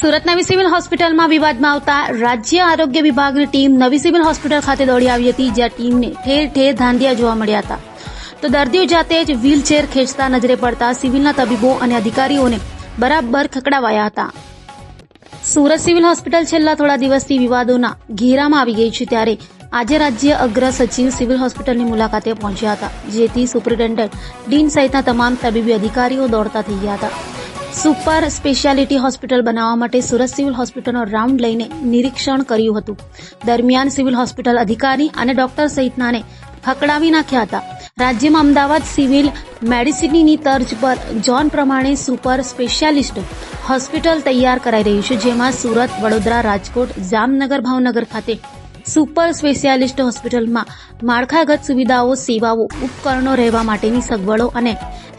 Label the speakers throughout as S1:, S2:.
S1: સુરત નવી સિવિલ હોસ્પિટલમાં વિવાદમાં આવતા રાજ્ય આરોગ્ય વિભાગની ટીમ નવી સિવિલ હોસ્પિટલ ખાતે દોડી આવી હતી, જ્યાં ટીમને ઠેર ઠેર ધાંધિયા જોવા મળ્યા હતા. તો દર્દીઓ જાતે જ વ્હીલચેર ખેંચતા નજરે પડતા સિવિલના તબીબો અને અધિકારીઓને બરાબર ખકડાવાયા હતા. સુરત સિવિલ હોસ્પિટલ છેલ્લા થોડા દિવસથી વિવાદોના ઘેરામાં આવી ગઈ છે, ત્યારે આજે રાજ્ય અગ્ર સચિવ સિવિલ હોસ્પિટલની મુલાકાતે પહોંચ્યા હતા, જેથી સુપ્રિન્ટેન્ડન્ટ ડીન સહિતના તમામ તબીબી અધિકારીઓ દોડતા થઈ ગયા હતા. સુપર સ્પેશિયાલિટી હોસ્પિટલ બનાવવા માટે સુરત સિવિલ હોસ્પિટલનો રાઉન્ડ લઈને નિરીક્ષણ કર્યું હતું. દરમિયાન સિવિલ હોસ્પિટલ અધિકારી અને ડોક્ટર સહિતનાને ફકડાવી નાખ્યા હતા. રાજ્યમાં અમદાવાદ સિવિલ મેડિસિનની તર્જ પર જોન પ્રમાણે સુપર સ્પેશિયાલિસ્ટ હોસ્પિટલ તૈયાર કરાઈ રહી છે, જેમાં સુરત, વડોદરા, રાજકોટ, જામનગર, ભાવનગર ખાતે સુપર સ્પેશિયાલિસ્ટ હોસ્પિટલમાં માળખાગત સુવિધાઓ, સેવાઓ, ઉપકરણો રહેવા માટેની સગવડો અને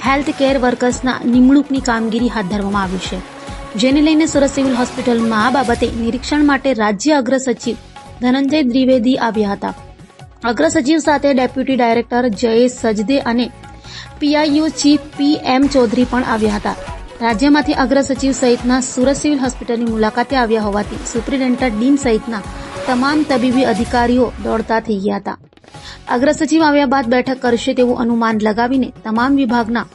S1: હેલ્થ કેર વર્કર્સના નિમણૂકની કામગીરી હાથ ધરવામાં આવી છે. જેને લઈને સુરત સિવિલ હોસ્પિટલમાં આ બાબતે નિરીક્ષણ માટે રાજ્ય અગ્ર સચિવ ધનંજય દ્વિવેદી આવ્યા હતા. અગ્ર સચિવ સાથે ડેપ્યુટી ડાયરેક્ટર જયેશ સજદે અને PIU chief P M Chaudhary પણ આવ્યા હતા. રાજ્યમાંથી અગ્ર સચિવ સહિતના સુરત સિવિલ હોસ્પિટલની મુલાકાતે આવ્યા હોવાથી સુપ્રિન્ટેન્ડન્ટ ડીન સહિતના તમામ તબીબી અધિકારીઓ દોડતા થઈ ગયા હતા. અગ્ર સચિવ આવ્યા બાદ બેઠક કરશે તેવું અનુમાન લગાવીને તમામ વિભાગના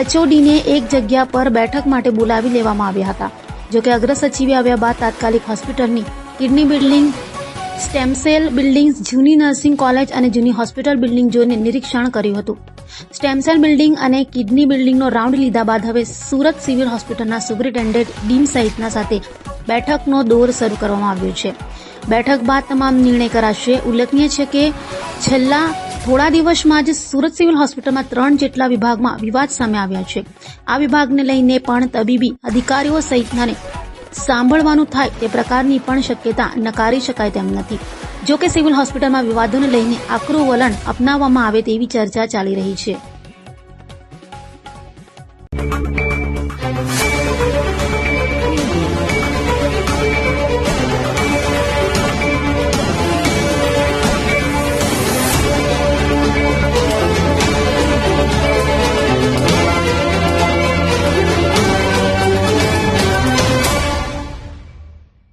S1: એચઓડીને એક જગ્યા પર બેઠક માટે બોલાવી લેવામાં આવ્યા હતા. જોકે અગ્ર સચિવે આવ્યા બાદ તાત્કાલિક હોસ્પિટલની kidney building stem cell building જૂની નર્સિંગ કોલેજ અને જૂની હોસ્પિટલ બિલ્ડિંગ જોઈને નિરીક્ષણ કર્યું હતું. સ્ટેમસેલ બિલ્ડિંગ અને કિડની બિલ્ડિંગનો રાઉન્ડ લીધા બાદ હવે સુરત સિવિલ હોસ્પિટલના સુપ્રિન્ટેન્ડન્ટ ડીમ સહિતના સાથે બેઠકનો દોર શરૂ કરવામાં આવ્યો છે. બેઠક બાદ તમામ નિર્ણય કરાશે. ઉલ્લેખનીય છે કે છેલ્લા થોડા દિવસમાં જ સુરત સિવિલ હોસ્પિટલમાં ત્રણ જેટલા વિભાગમાં વિવાદ સામે આવ્યા છે. આ વિભાગને લઈને પણ તબીબી અધિકારીઓ સહિતનાને સાંભળવાનું થાય તે પ્રકારની પણ શક્યતા નકારી શકાય તેમ નથી. જો કે સિવિલ હોસ્પિટલમાં વિવાદોને લઈને આકરું વલણ અપનાવવામાં આવે તેવી ચર્ચા ચાલી રહી છે.